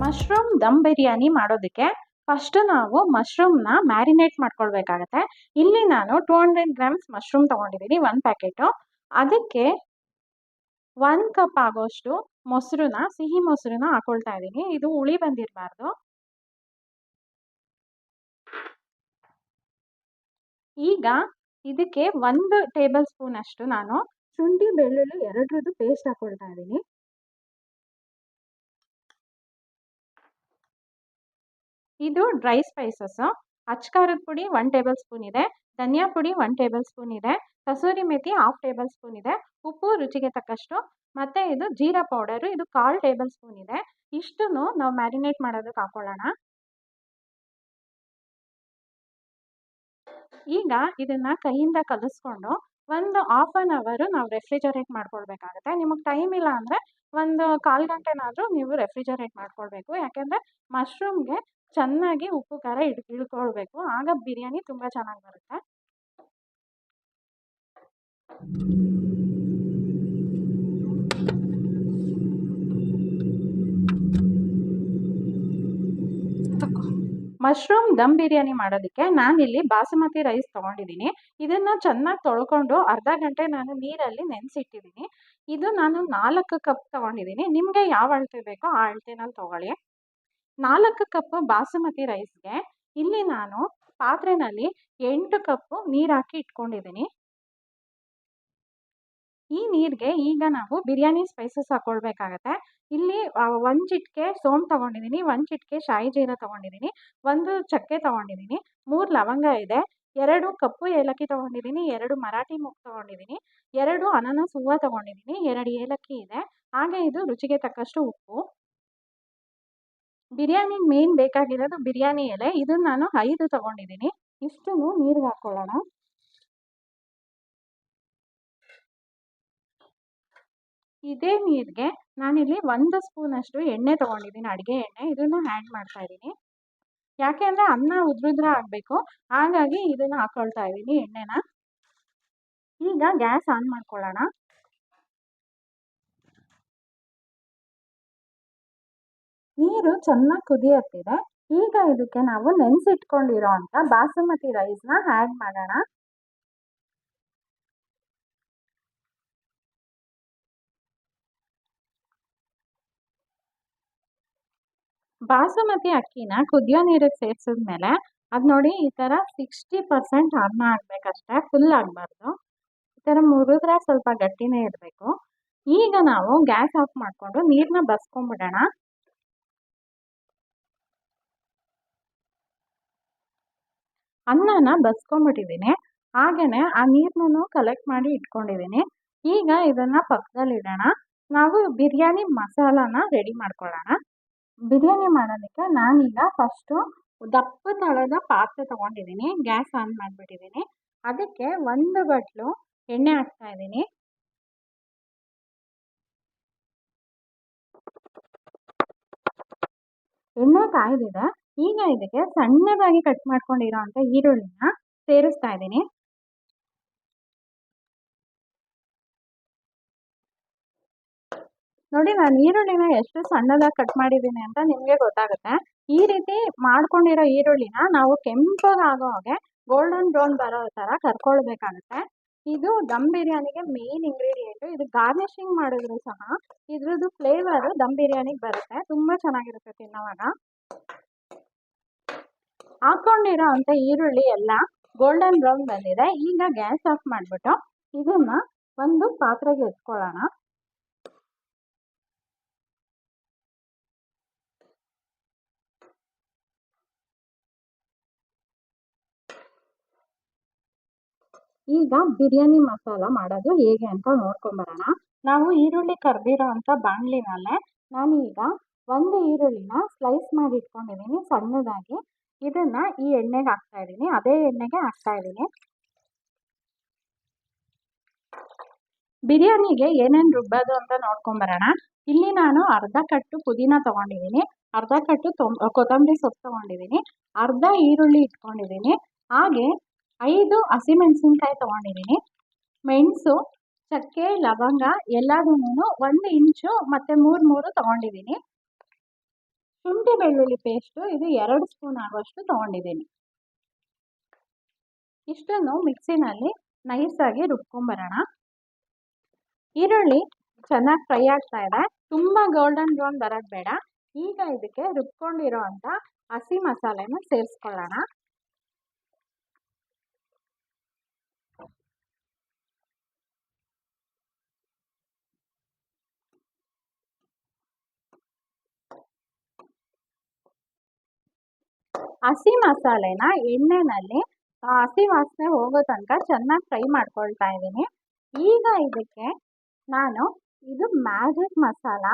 Mushroom dum biryani ಮಾಡೋದಕ್ಕೆ first ನಾವು ಮಶ್ರೂಮ್ನ marinate ಮಾಡ್ಕೊಳ್ಬೇಕಾಗತ್ತೆ. ಇಲ್ಲಿ ನಾನು ಟೂ ಹಂಡ್ರೆಡ್ ಗ್ರಾಮ್ಸ್ ಮಶ್ರೂಮ್ ತೊಗೊಂಡಿದ್ದೀನಿ ಒಂದು ಪ್ಯಾಕೆಟು ಅದಕ್ಕೆ ಒಂದು ಕಪ್ ಆಗೋಷ್ಟು ಮೊಸರನ್ನ, ಸಿಹಿ ಮೊಸರನ್ನ ಹಾಕೊಳ್ತಾ ಇದ್ದೀನಿ. ಇದು ಹುಳಿ ಬಂದಿರಬಾರ್ದು. ಈಗ ಇದಕ್ಕೆ ಒಂದು ಟೇಬಲ್ ಸ್ಪೂನ್ ಅಷ್ಟು ನಾನು ಶುಂಠಿ ಬೆಳ್ಳುಳ್ಳಿ ಎರಡರದ್ದು ಪೇಸ್ಟ್ ಹಾಕೊಳ್ತಾ ಇದ್ದೀನಿ. ಇದು ಡ್ರೈ ಸ್ಪೈಸಸ್ ಅಚ್ಕಾರದ ಪುಡಿ ಒನ್ ಟೇಬಲ್ ಸ್ಪೂನ್ ಇದೆ. ಧನಿಯಾ ಪುಡಿ ಒನ್ ಟೇಬಲ್ ಸ್ಪೂನ್ ಇದೆ. Kasuri methi half tablespoon ಇದೆ. ಉಪ್ಪು ರುಚಿಗೆ ತಕ್ಕಷ್ಟು. ಮತ್ತೆ ಇದು ಜೀರಾ ಪೌಡರು ಇದು ಕಾಲ್ ಟೇಬಲ್ ಸ್ಪೂನ್ ಇದೆ. ಇಷ್ಟನ್ನು ನಾವು ಮ್ಯಾರಿನೇಟ್ ಮಾಡೋದಕ್ಕೆ ಹಾಕೊಳ್ಳೋಣ. ಈಗ ಇದನ್ನ ಕೈಯಿಂದ ಕಲಿಸ್ಕೊಂಡು ಒಂದು ಹಾಫ್ ಆನ್ ಅವರು ನಾವು ರೆಫ್ರಿಜರೇಟ್ ಮಾಡ್ಕೊಳ್ಬೇಕಾಗುತ್ತೆ. ನಿಮಗೆ ಟೈಮ್ ಇಲ್ಲ ಅಂದರೆ ಒಂದು ಕಾಲು ಗಂಟೆನಾದರೂ ನೀವು ರೆಫ್ರಿಜರೇಟ್ ಮಾಡ್ಕೊಳ್ಬೇಕು. ಯಾಕೆಂದರೆ ಮಶ್ರೂಮ್ಗೆ ಚೆನ್ನಾಗಿ ಉಪ್ಪು, ಖಾರ ಇಟ್ ಇಳ್ಕೊಳ್ಬೇಕು. ಆಗ ಬಿರಿಯಾನಿ ತುಂಬ ಚೆನ್ನಾಗಿ ಬರುತ್ತೆ. ಮಶ್ರೂಮ್ ದಮ್ ಬಿರಿಯಾನಿ ಮಾಡೋದಕ್ಕೆ ನಾನಿಲ್ಲಿ ಬಾಸುಮತಿ ರೈಸ್ ತೊಗೊಂಡಿದ್ದೀನಿ. ಇದನ್ನು ಚೆನ್ನಾಗಿ ತೊಳ್ಕೊಂಡು ಅರ್ಧ ಗಂಟೆ ನಾನು ನೀರಲ್ಲಿ ನೆನೆಸಿಟ್ಟಿದ್ದೀನಿ. ಇದು ನಾನು ನಾಲ್ಕು ಕಪ್ ತೊಗೊಂಡಿದ್ದೀನಿ. ನಿಮಗೆ ಯಾವ ಅಳತೆ ಬೇಕೋ ಆ ಅಳತೆನಲ್ಲಿ ತೊಗೊಳ್ಳಿ. ನಾಲ್ಕು ಕಪ್ ಬಾಸುಮತಿ ರೈಸ್ಗೆ ಇಲ್ಲಿ ನಾನು ಪಾತ್ರೆನಲ್ಲಿ ಎಂಟು ಕಪ್ಪು ನೀರು ಹಾಕಿ ಇಟ್ಕೊಂಡಿದ್ದೀನಿ. ಈ ನೀರಿಗೆ ಈಗ ನಾವು ಬಿರಿಯಾನಿ ಸ್ಪೈಸಸ್ ಹಾಕೊಳ್ಬೇಕಾಗತ್ತೆ. ಇಲ್ಲಿ ಒಂದು ಚಿಟಿಕೆ ಸೋಂಪು ತೊಗೊಂಡಿದ್ದೀನಿ, ಒಂದು ಚಿಟಿಕೆ ಶಾಯಿ ಜೀರ ತೊಗೊಂಡಿದ್ದೀನಿ, ಒಂದು ಚಕ್ಕೆ ತೊಗೊಂಡಿದ್ದೀನಿ, ಮೂರು ಲವಂಗ ಇದೆ, ಎರಡು ಕಪ್ಪು ಏಲಕ್ಕಿ ತೊಗೊಂಡಿದ್ದೀನಿ, ಎರಡು ಮರಾಠಿ ಮುಗ್ ತೊಗೊಂಡಿದ್ದೀನಿ, ಎರಡು ಅನಾನಸ್ ಹೂವು ತೊಗೊಂಡಿದ್ದೀನಿ, ಎರಡು ಏಲಕ್ಕಿ ಇದೆ, ಹಾಗೆ ಇದು ರುಚಿಗೆ ತಕ್ಕಷ್ಟು ಉಪ್ಪು. ಬಿರಿಯಾನಿಗೆ ಮೇನ್ ಬೇಕಾಗಿರೋದು ಬಿರಿಯಾನಿ ಎಲೆ. ಇದನ್ನು ನಾನು ಐದು ತಗೊಂಡಿದ್ದೀನಿ. ಇಷ್ಟನ್ನು ನೀರಿಗೆ ಹಾಕ್ಕೊಳ್ಳೋಣ. ಇದೇ ನೀರಿಗೆ ನಾನಿಲ್ಲಿ ಒಂದು ಸ್ಪೂನಷ್ಟು ಎಣ್ಣೆ ತೊಗೊಂಡಿದ್ದೀನಿ. ಅಡುಗೆ ಎಣ್ಣೆ. ಇದನ್ನು ಆ್ಯಡ್ ಮಾಡ್ತಾ ಇದ್ದೀನಿ. ಯಾಕೆ ಅಂದರೆ ಅನ್ನ ಉದ್ರುದ್ರ ಆಗಬೇಕು. ಹಾಗಾಗಿ ಇದನ್ನು ಹಾಕ್ಕೊಳ್ತಾ ಇದ್ದೀನಿ ಎಣ್ಣೆನ. ಈಗ ಗ್ಯಾಸ್ ಆನ್ ಮಾಡ್ಕೊಳ್ಳೋಣ. ನೀರು ಚೆನ್ನಾಗಿ ಕುದಿಯತ್ತಿದೆ. ಈಗ ಇದಕ್ಕೆ ನಾವು ನೆನೆಸಿಟ್ಕೊಂಡಿರೋ ಅಂಥ ಬಾಸುಮತಿ ರೈಸ್ನ ಆ್ಯಡ್ ಮಾಡೋಣ. ಬಾಸುಮತಿ ಅಕ್ಕಿನ ಕುದಿಯೋ ನೀರಿಗೆ ಸೇರಿಸಿದ್ಮೇಲೆ ಅದು ನೋಡಿ ಈ ಥರ ಸಿಕ್ಸ್ಟಿ ಪರ್ಸೆಂಟ್ ಅನ್ನ ಆಗಬೇಕಷ್ಟೇ ಫುಲ್ ಆಗಬಾರ್ದು. ಈ ಥರ ಮುರಿದ್ರೆ ಸ್ವಲ್ಪ ಗಟ್ಟಿನೇ ಇರಬೇಕು. ಈಗ ನಾವು ಗ್ಯಾಸ್ ಆಫ್ ಮಾಡಿಕೊಂಡು ನೀರನ್ನ ಬಸ್ಕೊಂಡ್ಬಿಡೋಣ ಅನ್ನನ ಬಸ್ಕೊಂಡ್ಬಿಟ್ಟಿದ್ದೀನಿ. ಹಾಗೆಯೇ ಆ ನೀರನ್ನು ಕಲೆಕ್ಟ್ ಮಾಡಿ ಇಟ್ಕೊಂಡಿದ್ದೀನಿ. ಈಗ ಇದನ್ನು ಪಕ್ಕದಲ್ಲಿ ಇಡೋಣ ನಾವು ಬಿರಿಯಾನಿ ಮಸಾಲಾನ ರೆಡಿ ಮಾಡ್ಕೊಳ್ಳೋಣ. ಬಿರಿಯಾನಿ ಮಾಡೋದಕ್ಕೆ ನಾನೀಗ ಫಸ್ಟು ದಪ್ಪ ತಳದ ಪಾತ್ರೆ ತೊಗೊಂಡಿದ್ದೀನಿ. ಗ್ಯಾಸ್ ಆನ್ ಮಾಡಿಬಿಟ್ಟಿದ್ದೀನಿ. ಅದಕ್ಕೆ ಒಂದು ಬಟ್ಲು ಎಣ್ಣೆ ಹಾಕ್ತಾ ಇದ್ದೀನಿ. ಎಣ್ಣೆ ಕಾಯ್ದಿದೆ. ಈಗ ಇದಕ್ಕೆ ಸಣ್ಣದಾಗಿ ಕಟ್ ಮಾಡ್ಕೊಂಡಿರೋ ಅಂಥ ಈರುಳ್ಳಿನ ಸೇರಿಸ್ತಾ ಇದ್ದೀನಿ. ನೋಡಿ, ನಾನು ಈರುಳ್ಳಿನ ಎಷ್ಟು ಸಣ್ಣದಾಗಿ ಕಟ್ ಮಾಡಿದ್ದೀನಿ ಅಂತ ನಿಮಗೆ ಗೊತ್ತಾಗುತ್ತೆ. ಈ ರೀತಿ ಮಾಡ್ಕೊಂಡಿರೋ ಈರುಳ್ಳಿನ ನಾವು ಕೆಂಪಗಾಗೋ ಹಾಗೆ ಗೋಲ್ಡನ್ ಬ್ರೌನ್ ಬರೋ ಥರ ಕರ್ಕೊಳ್ಬೇಕಾಗುತ್ತೆ. ಇದು ದಮ್ ಬಿರಿಯಾನಿಗೆ ಮೇನ್ ಇಂಗ್ರೀಡಿಯೆಂಟು ಇದು ಗಾರ್ನಿಷಿಂಗ್ ಮಾಡಿದ್ರು ಸಹ ಇದ್ರದ್ದು ಫ್ಲೇವರು ದಮ್ ಬಿರಿಯಾನಿಗೆ ಬರುತ್ತೆ. ತುಂಬ ಚೆನ್ನಾಗಿರುತ್ತೆ ತಿನ್ನೋವಾಗ. ಹಾಕೊಂಡಿರೋ ಅಂತ ಈರುಳ್ಳಿ ಎಲ್ಲ ಗೋಲ್ಡನ್ ಬ್ರೌನ್ ಬಂದಿದೆ. ಈಗ ಗ್ಯಾಸ್ ಆಫ್ ಮಾಡಿಬಿಟ್ಟು ಇದನ್ನ ಒಂದು ಪಾತ್ರೆಗೆ ಎತ್ಕೊಳ್ಳೋಣ. ಈಗ ಬಿರಿಯಾನಿ ಮಸಾಲ ಮಾಡೋದು ಹೇಗೆ ಅಂತ ನೋಡ್ಕೊಂಬರೋಣ ನಾವು ಈರುಳ್ಳಿ ಕರ್ದಿರೋ ಅಂಥ ಬಾಣಲಿನಲ್ಲೇ ನಾನೀಗ ಒಂದು ಈರುಳ್ಳಿನ ಸ್ಲೈಸ್ ಮಾಡಿ ಇಟ್ಕೊಂಡಿದ್ದೀನಿ ಸಣ್ಣದಾಗಿ. ಇದನ್ನ ಈ ಎಣ್ಣೆಗೆ ಹಾಕ್ತಾ ಇದ್ದೀನಿ. ಅದೇ ಎಣ್ಣೆಗೆ ಹಾಕ್ತಾ ಇದ್ದೀನಿ. ಬಿರಿಯಾನಿಗೆ ಏನೇನು ರುಬ್ಬೋದು ಅಂತ ನೋಡ್ಕೊಂಬರೋಣ ಇಲ್ಲಿ ನಾನು ಅರ್ಧ ಕಟ್ಟು ಪುದೀನ ತೊಗೊಂಡಿದ್ದೀನಿ. ಅರ್ಧ ಕಟ್ಟು ಕೊತ್ತಂಬರಿ ಸೊಪ್ಪು ತೊಗೊಂಡಿದ್ದೀನಿ. ಅರ್ಧ ಈರುಳ್ಳಿ ಇಟ್ಕೊಂಡಿದ್ದೀನಿ. ಹಾಗೆ ಐದು ಹಸಿಮೆಣಸಿನ್ಕಾಯಿ ತೊಗೊಂಡಿದ್ದೀನಿ. ಮೆಣಸು, ಚಕ್ಕೆ, ಲವಂಗ ಎಲ್ಲದನ್ನೂ ಒಂದು ಇಂಚು ಮತ್ತು ಮೂರು ಮೂರು ತೊಗೊಂಡಿದ್ದೀನಿ. ಶುಂಠಿ ಬೆಳ್ಳುಳ್ಳಿ ಪೇಸ್ಟು ಇದು ಎರಡು ಸ್ಪೂನ್ ಆಗುವಷ್ಟು ತೊಗೊಂಡಿದ್ದೀನಿ. ಇಷ್ಟನ್ನು ಮಿಕ್ಸಿನಲ್ಲಿ ನೈಸಾಗಿ ರುಬ್ಕೊಂಬರೋಣ. ಈರುಳ್ಳಿ ಚೆನ್ನಾಗಿ ಫ್ರೈ ಆಗ್ತಾ ಇದೆ. ತುಂಬ ಗೋಲ್ಡನ್ ಬ್ರೌನ್ ಬರೋದು ಬೇಡ. ಈಗ ಇದಕ್ಕೆ ರುಬ್ಕೊಂಡಿರೋ ಅಂಥ ಹಸಿ ಮಸಾಲೆನ ಸೇರಿಸ್ಕೊಳ್ಳೋಣ. ಹಸಿ ಮಸಾಲೆನ ಎಣ್ಣೆನಲ್ಲಿ ಹಸಿ ವಾಸನೆ ಹೋಗೋ ತನಕ ಚೆನ್ನಾಗಿ ಫ್ರೈ ಮಾಡ್ಕೊಳ್ತಾ ಇದ್ದೀನಿ. ಈಗ ಇದಕ್ಕೆ ನಾನು ಇದು ಮ್ಯಾಜಿಕ್ ಮಸಾಲ.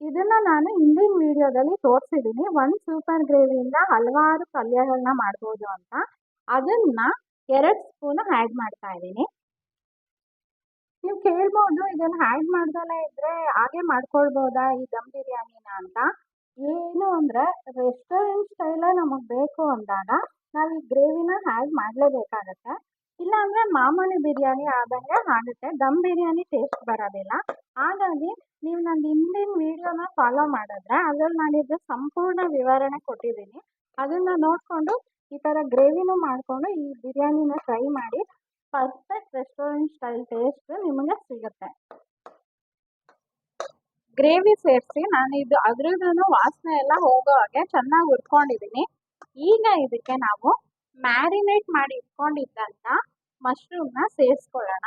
ಇದನ್ನು ನಾನು ಹಿಂದಿನ ವಿಡಿಯೋದಲ್ಲಿ ತೋರಿಸಿದ್ದೀನಿ ಒಂದು ಸೂಪರ್ ಗ್ರೇವಿಯಿಂದ ಹಲವಾರು ಪಲ್ಯಗಳನ್ನ ಮಾಡ್ಬೋದು ಅಂತ. ಅದನ್ನು ಎರಡು ಸ್ಪೂನ್ ಆ್ಯಡ್ ಮಾಡ್ತಾ ಇದ್ದೀನಿ. ನೀವು ಕೇಳ್ಬೋದು, ಇದನ್ನು ಆ್ಯಡ್ ಮಾಡ್ದಲೇ ಇದ್ದರೆ ಹಾಗೆ ಮಾಡ್ಕೊಳ್ಬೋದಾ ಈ ದಮ್ ಬಿರಿಯಾನಿನ ಅಂತ. ಏನು ಅಂದರೆ ರೆಸ್ಟೋರೆಂಟ್ ಸ್ಟೈಲೇ ನಮಗೆ ಬೇಕು ಅಂದಾಗ ನಾವು ಈ ಗ್ರೇವಿನ ಆ್ಯಡ್ ಮಾಡಲೇಬೇಕಾಗತ್ತೆ. ಇಲ್ಲಾಂದರೆ ಮಾಮೂಲಿ ಬಿರಿಯಾನಿ ಆದಂಗೆ ಆಗುತ್ತೆ. ದಮ್ ಬಿರಿಯಾನಿ ಟೇಸ್ಟ್ ಬರೋದಿಲ್ಲ. ಹಾಗಾಗಿ ನೀವು ನನ್ನ ಹಿಂದಿನ ವೀಡಿಯೋನ ಫಾಲೋ ಮಾಡಿದ್ರೆ ಅದ್ರಲ್ಲಿ ನಾನಿದು ಸಂಪೂರ್ಣ ವಿವರಣೆ ಕೊಟ್ಟಿದ್ದೀನಿ ಅದನ್ನು ನೋಡಿಕೊಂಡು ಈ ಥರ ಗ್ರೇವಿನೂ ಮಾಡಿಕೊಂಡು ಈ ಬಿರಿಯಾನಿನ ಟ್ರೈ ಮಾಡಿ ಪರ್ಫೆಕ್ಟ್ ರೆಸ್ಟೋರೆಂಟ್ ಸ್ಟೈಲ್ ಟೇಸ್ಟ್ ನಿಮಗೆ ಸಿಗುತ್ತೆ. ಗ್ರೇವಿ ಸೇರಿಸಿ ನಾನು ಇದು ಅದ್ರದ್ದು ವಾಸನೆ ಎಲ್ಲ ಹೋಗೋ ಹಾಗೆ ಚೆನ್ನಾಗಿ ಹುರ್ಕೊಂಡಿದ್ದೀನಿ ಈಗ ಇದಕ್ಕೆ ನಾವು ಮ್ಯಾರಿನೇಟ್ ಮಾಡಿ ಇಟ್ಕೊಂಡಿದ್ದಂಥ ಮಶ್ರೂಮ್ನ ಸೇರಿಸ್ಕೊಳ್ಳೋಣ.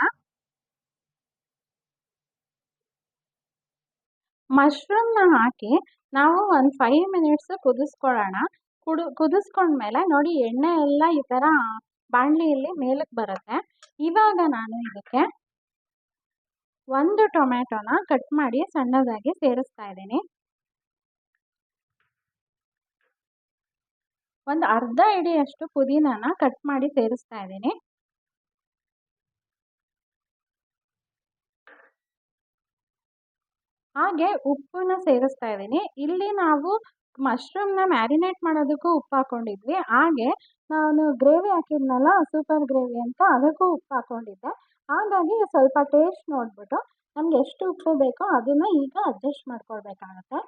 ಮಶ್ರೂಮ್ನ ಹಾಕಿ ನಾವು ಒಂದು ಫೈವ್ ಮಿನಿಟ್ಸ್ ಕುದಿಸ್ಕೊಳ್ಳೋಣ. ಕುಡು, ಕುದಿಸ್ಕೊಂಡ್ಮೇಲೆ ನೋಡಿ ಎಣ್ಣೆ ಎಲ್ಲ ಈ ಥರ ಬಾಣಲಿಯಲ್ಲಿ ಮೇಲಕ್ಕೆ ಬರುತ್ತೆ. ಇವಾಗ ನಾನು ಇದಕ್ಕೆ ಒಂದು ಟೊಮ್ಯಾಟೊನ ಕಟ್ ಮಾಡಿ ಸಣ್ಣದಾಗಿ ಸೇರಿಸ್ತಾ ಇದ್ದೀನಿ. ಒಂದು ಅರ್ಧ ಇಡಿಯಷ್ಟು ಪುದೀನಾನ ಕಟ್ ಮಾಡಿ ಸೇರಿಸ್ತಾ ಇದ್ದೀನಿ. ಹಾಗೆ ಉಪ್ಪನ್ನ ಸೇರಿಸ್ತಾ ಇದ್ದೀನಿ. ಇಲ್ಲಿ ನಾವು ಮಶ್ರೂಮ್ನ ಮ್ಯಾರಿನೇಟ್ ಮಾಡೋದಕ್ಕೂ ಉಪ್ಪು ಹಾಕೊಂಡಿದ್ವಿ. ಹಾಗೆ ನಾನು ಗ್ರೇವಿ ಹಾಕಿದ್ನಲ್ಲ, ಸೂಪರ್ ಗ್ರೇವಿ ಅಂತ ಅದಕ್ಕೂ ಉಪ್ಪು ಹಾಕ್ಕೊಂಡಿದ್ದೆ ಹಾಗಾಗಿ ಸ್ವಲ್ಪ ಟೇಸ್ಟ್ ನೋಡಿಬಿಟ್ಟು ನಮ್ಗೆ ಎಷ್ಟು ಉಪ್ಪು ಬೇಕೋ ಅದನ್ನು ಈಗ ಅಡ್ಜಸ್ಟ್ ಮಾಡ್ಕೊಳ್ಬೇಕಾಗತ್ತೆ.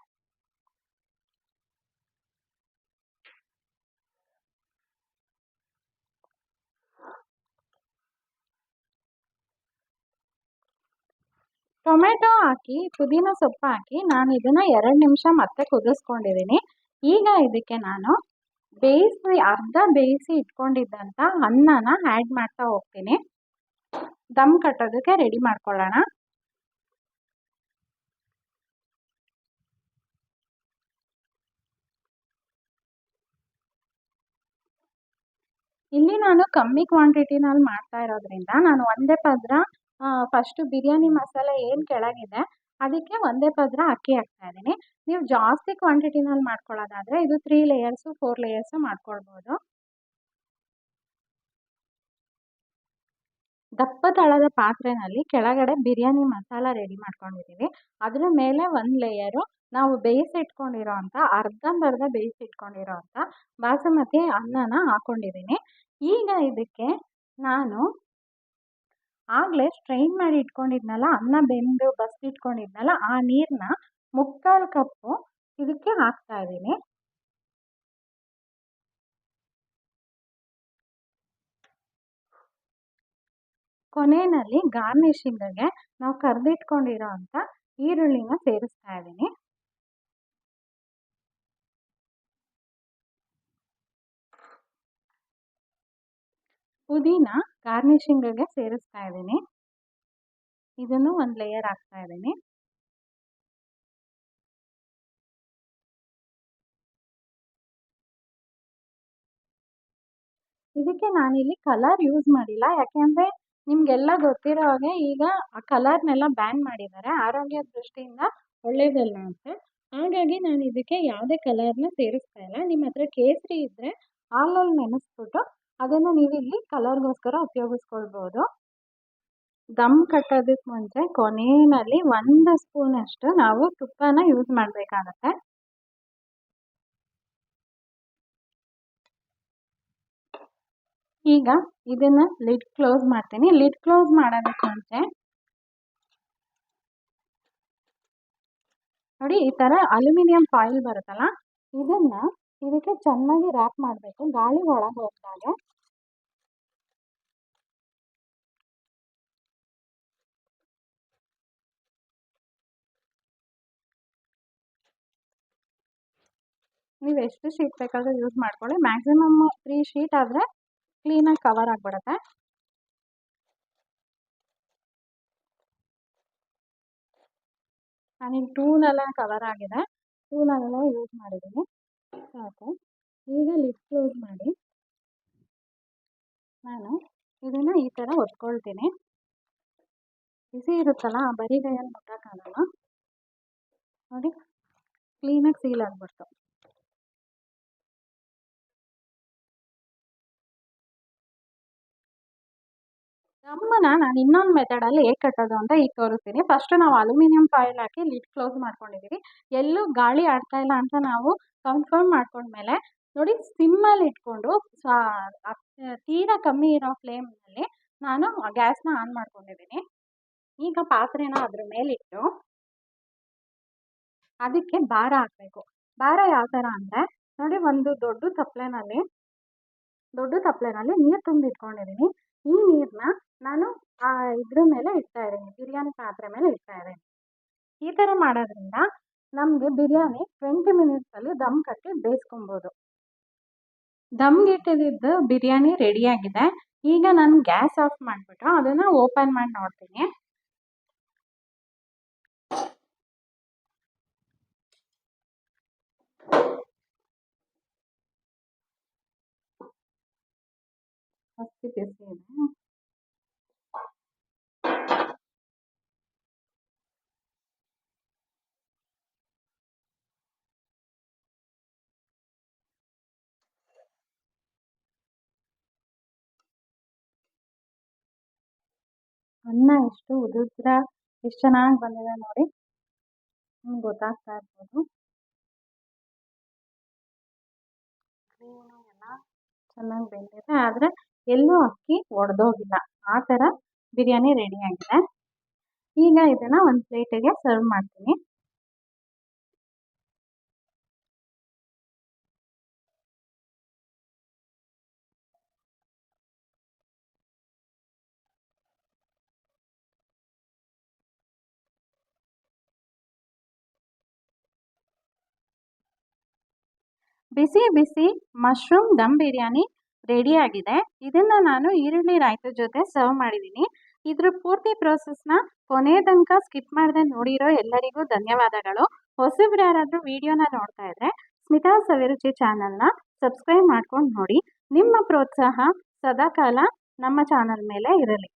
ಟೊಮೆಟೊ ಹಾಕಿ, ಪುದೀನ ಸೊಪ್ಪು ಹಾಕಿ ನಾನು ಇದನ್ನು ಎರಡು ನಿಮಿಷ ಮತ್ತೆ ಕುದಿಸ್ಕೊಂಡಿದ್ದೀನಿ. ಈಗ ಇದಕ್ಕೆ ನಾನು ಬೇಯಿಸಿ, ಅರ್ಧ ಬೇಯಿಸಿ ಇಟ್ಕೊಂಡಿದ್ದಂಥ ಅನ್ನನ ಆ್ಯಡ್ ಮಾಡ್ತಾ ಹೋಗ್ತೀನಿ. ದಮ್ ಕಟ್ಟೋದಕ್ಕೆ ರೆಡಿ ಮಾಡ್ಕೊಳ್ಳೋಣ. ಇಲ್ಲಿ ನಾನು ಕಮ್ಮಿ ಕ್ವಾಂಟಿಟಿನಲ್ಲಿ ಮಾಡ್ತಾ ಇರೋದ್ರಿಂದ ನಾನು ಒಂದೇ ಪದ್ರ ಫಸ್ಟು ಬಿರಿಯಾನಿ ಮಸಾಲೆ ಏನು ಕೆಳಗಿದೆ, ಅದಕ್ಕೆ ಒಂದೇ ಪದ್ರ ಅಕ್ಕಿ ಹಾಕ್ತಾ ಇದ್ದೀನಿ. ನೀವು ಜಾಸ್ತಿ ಕ್ವಾಂಟಿಟಿನಲ್ಲಿ ಮಾಡ್ಕೊಳ್ಳೋದಾದರೆ ಇದು ತ್ರೀ ಲೇಯರ್ಸು ಫೋರ್ ಲೇಯರ್ಸು ಮಾಡ್ಕೊಳ್ಬೋದು. ದಪ್ಪ ತಳದ ಪಾತ್ರೆನಲ್ಲಿ ಕೆಳಗಡೆ ಬಿರಿಯಾನಿ ಮಸಾಲ ರೆಡಿ ಮಾಡ್ಕೊಂಡಿದ್ದೀವಿ ಅದರ ಮೇಲೆ ಒಂದು ಲೇಯರು ನಾವು ಬೇಯಿಸಿಟ್ಕೊಂಡಿರೋ ಅಂಥ ಅರ್ಧಂಬರ್ಧ ಬೇಯಿಸಿಟ್ಕೊಂಡಿರೋ ಅಂಥ ಬಾಸುಮತಿ ಅನ್ನನ ಹಾಕ್ಕೊಂಡಿದ್ದೀನಿ ಈಗ ಇದಕ್ಕೆ ನಾನು ಆಗಲೇ ಸ್ಟ್ರೈನ್ ಮಾಡಿ ಇಟ್ಕೊಂಡಿದ್ನಲ್ಲ, ಅನ್ನ ಬೆಂದು ಬಸ್ದಿಟ್ಕೊಂಡಿದ್ನಲ್ಲ ಆ ನೀರನ್ನ ಮುಕ್ಕಾಲು ಕಪ್ಪು ಇದಕ್ಕೆ ಹಾಕ್ತಾ ಇದ್ದೀನಿ ಕೊನೆಯಲ್ಲಿ ಗಾರ್ನಿಷಿಂಗ್ಗೆ ನಾವು ಕರೆದಿಟ್ಕೊಂಡಿರೋ ಅಂಥ ಈರುಳ್ಳಿನ ಸೇರಿಸ್ತಾ ಇದ್ದೀನಿ. ಪುದೀನ ಗಾರ್ನಿಷಿಂಗ್ಗೆ ಸೇರಿಸ್ತಾ ಇದ್ದೀನಿ. ಇದನ್ನು ಒಂದು ಲೇಯರ್ ಹಾಕ್ತಾ ಇದ್ದೀನಿ. ಇದಕ್ಕೆ ನಾನಿಲ್ಲಿ ಕಲರ್ ಯೂಸ್ ಮಾಡಿಲ್ಲ. ಯಾಕೆಂದರೆ ನಿಮಗೆಲ್ಲ ಗೊತ್ತಿರೋ ಹಾಗೆ ಈಗ ಆ ಕಲರ್ನೆಲ್ಲ ಬ್ಯಾನ್ ಮಾಡಿದ್ದಾರೆ. ಆರೋಗ್ಯ ದೃಷ್ಟಿಯಿಂದ ಒಳ್ಳೆಯದಲ್ಲ ಅಂತ. ಹಾಗಾಗಿ ನಾನು ಇದಕ್ಕೆ ಯಾವುದೇ ಕಲರ್ನ ಸೇರಿಸ್ತಾ ಇಲ್ಲ. ನಿಮ್ಮ ಹತ್ರ ಕೇಸರಿ ಇದ್ದರೆ ಹಾಲಲ್ಲಿ ನೆನೆಸ್ಬಿಟ್ಟು ಅದನ್ನು ನೀವು ಇಲ್ಲಿ ಕಲರ್ಗೋಸ್ಕರ ಉಪಯೋಗಿಸ್ಕೊಳ್ಬೋದು. ದಮ್ ಕಟ್ಟೋದಕ್ಕೆ ಮುಂಚೆ ಕೊನೆಯಲ್ಲಿ ಒಂದು ಸ್ಪೂನಷ್ಟು ನಾವು ತುಪ್ಪನ ಯೂಸ್ ಮಾಡಬೇಕಾಗತ್ತೆ. ಈಗ ಇದನ್ನು ಲಿಡ್ ಕ್ಲೋಸ್ ಮಾಡ್ತೀನಿ. ಲಿಡ್ ಕ್ಲೋಸ್ ಮಾಡೋದಕ್ಕೆ ಮುಂಚೆ ನೋಡಿ, ಈ ಥರ ಅಲ್ಯೂಮಿನಿಯಂ ಫಾಯಿಲ್ ಬರುತ್ತಲ್ಲ, ಇದನ್ನು ಇದಕ್ಕೆ ಚೆನ್ನಾಗಿ ರ್ಯಾಪ್ ಮಾಡಬೇಕು. ಗಾಳಿ ಒಳಗೆ ಹೋಗ್ತಾಗೆ ನೀವು ಎಷ್ಟು ಶೀಟ್ ಬೇಕಾದರೂ ಯೂಸ್ ಮಾಡ್ಕೊಳ್ಳಿ. ಮ್ಯಾಕ್ಸಿಮಮ್ ತ್ರೀ ಶೀಟ್ ಆದರೆ ಕ್ಲೀನಾಗಿ ಕವರ್ ಆಗಿಬಿಡುತ್ತೆ. ನಾನಿಲ್ಲಿ ಟೂನೆಲ್ಲ ಕವರ್ ಆಗಿದೆ. ಟೂನಲ್ಲೆಲ್ಲ ಯೂಸ್ ಮಾಡಿದ್ದೀನಿ. ಸಾಕು. ಈಗ ಲಿಡ್ ಕ್ಲೋಸ್ ಮಾಡಿ. ನಾನು ಇದನ್ನು ಈ ಥರ ಒತ್ಕೊಳ್ತೀನಿ. ಬಿಸಿ ಇರುತ್ತಲ್ಲ ಬರೀ ಕೈಯಲ್ಲಿ ಮುಟ್ಟೋಕ್ಕಾಗಲ್ಲ ನೋಡಿ ಕ್ಲೀನಾಗಿ ಸೀಲ್ ಆಗಿಬಿಡ್ತು. ದಮ್ಮನ್ನ ನಾನು ಇನ್ನೊಂದು ಮೆಥಡಲ್ಲಿ ಹೇಗೆ ಕಟ್ಟೋದು ಅಂತ ಈಗ ತೋರಿಸ್ತೀನಿ. ಫಸ್ಟ್ ನಾವು ಅಲ್ಯೂಮಿನಿಯಂ ಫಾಯಿಲ್ ಹಾಕಿ ಲಿಡ್ ಕ್ಲೋಸ್ ಮಾಡ್ಕೊಂಡಿದ್ದೀವಿ ಎಲ್ಲೂ ಗಾಳಿ ಆಡ್ತಾ ಇಲ್ಲ ಅಂತ ನಾವು ಕನ್ಫರ್ಮ್ ಮಾಡ್ಕೊಂಡ್ಮೇಲೆ ನೋಡಿ ಸಿಮ್ಮಲ್ಲಿ ಇಟ್ಕೊಂಡು ತೀರಾ ಕಮ್ಮಿ ಇರೋ ಫ್ಲೇಮ್ನಲ್ಲಿ ನಾನು ಗ್ಯಾಸ್ನ ಆನ್ ಮಾಡ್ಕೊಂಡಿದ್ದೀನಿ ಈಗ ಪಾತ್ರೆನ ಅದ್ರ ಮೇಲಿಟ್ಟು ಅದಕ್ಕೆ ಭಾರ ಹಾಕಬೇಕು. ಭಾರ ಯಾವ ಥರ ಅಂದರೆ ನೋಡಿ ಒಂದು ದೊಡ್ಡ ತಪ್ಪಲೆನಲ್ಲಿ ದೊಡ್ಡ ತಪ್ಪಲೆನಲ್ಲಿ ನೀರು ತುಂಬಿ ಇಟ್ಕೊಂಡಿದ್ದೀನಿ ಈ ನೀರನ್ನ ನಾನು ಇದ್ರ ಮೇಲೆ ಇಡ್ತಾ ಇದ್ದೀನಿ. ಬಿರಿಯಾನಿ ಪಾತ್ರೆ ಮೇಲೆ ಇಡ್ತಾ ಇದ್ದೀನಿ. ಈ ಥರ ಮಾಡೋದ್ರಿಂದ ನಮಗೆ ಬಿರಿಯಾನಿ ಟ್ವೆಂಟಿ ಮಿನಿಟ್ಸಲ್ಲಿ ದಮ್ ಕಟ್ಟಿ ಬೇಯಿಸ್ಕೊಬೋದು. ದಮ್ಗಿಟ್ಟಿದ್ದು ಬಿರಿಯಾನಿ ರೆಡಿಯಾಗಿದೆ ಈಗ ನಾನು ಗ್ಯಾಸ್ ಆಫ್ ಮಾಡಿಬಿಟ್ಟು ಅದನ್ನು ಓಪನ್ ಮಾಡಿ ನೋಡ್ತೀನಿ. ಅಷ್ಟು ಬಿಸಿ ಇದೆ. ಅನ್ನ ಎಷ್ಟು ಉದುದ್ರ ಎಷ್ಟು ಚೆನ್ನಾಗಿ ಬಂದಿದೆ ನೋಡಿ. ನಿಮ್ಗೆ ಗೊತ್ತಾಗ್ತಾ ಇರ್ಬೋದು. ಎಲ್ಲ ಚೆನ್ನಾಗಿ ಬೆಂದಿದೆ. ಆದರೆ ಎಲ್ಲೂ ಅಕ್ಕಿ ಒಡೆದೋಗಿಲ್ಲ ಆ ಥರ ಬಿರಿಯಾನಿ ರೆಡಿಯಾಗಿದೆ ಈಗ ಇದನ್ನು ಒಂದು ಪ್ಲೇಟಿಗೆ ಸರ್ವ್ ಮಾಡ್ತೀನಿ. ಬಿಸಿ ಬಿಸಿ ಮಶ್ರೂಮ್ ದಮ್ ಬಿರಿಯಾನಿ ರೆಡಿಯಾಗಿದೆ ಇದನ್ನು ನಾನು ಈರುಳ್ಳಿ ರಾಯ್ತದ ಜೊತೆ ಸರ್ವ್ ಮಾಡಿದ್ದೀನಿ. ಇದ್ರ ಪೂರ್ತಿ ಪ್ರೋಸೆಸ್ನ ಕೊನೆ ತನಕ ಸ್ಕಿಪ್ ಮಾಡದೆ ನೋಡಿರೋ ಎಲ್ಲರಿಗೂ ಧನ್ಯವಾದಗಳು. ಹೊಸಬ್ರು ಯಾರಾದರೂ ವಿಡಿಯೋನ ನೋಡ್ತಾ ಇದ್ರೆ ಸ್ಮಿತಾ ಸವಿರುಚಿ ಚಾನಲ್ನ ಸಬ್ಸ್ಕ್ರೈಬ್ ಮಾಡ್ಕೊಂಡು ನೋಡಿ. ನಿಮ್ಮ ಪ್ರೋತ್ಸಾಹ ಸದಾಕಾಲ ನಮ್ಮ ಚಾನಲ್ ಮೇಲೆ ಇರಲಿ.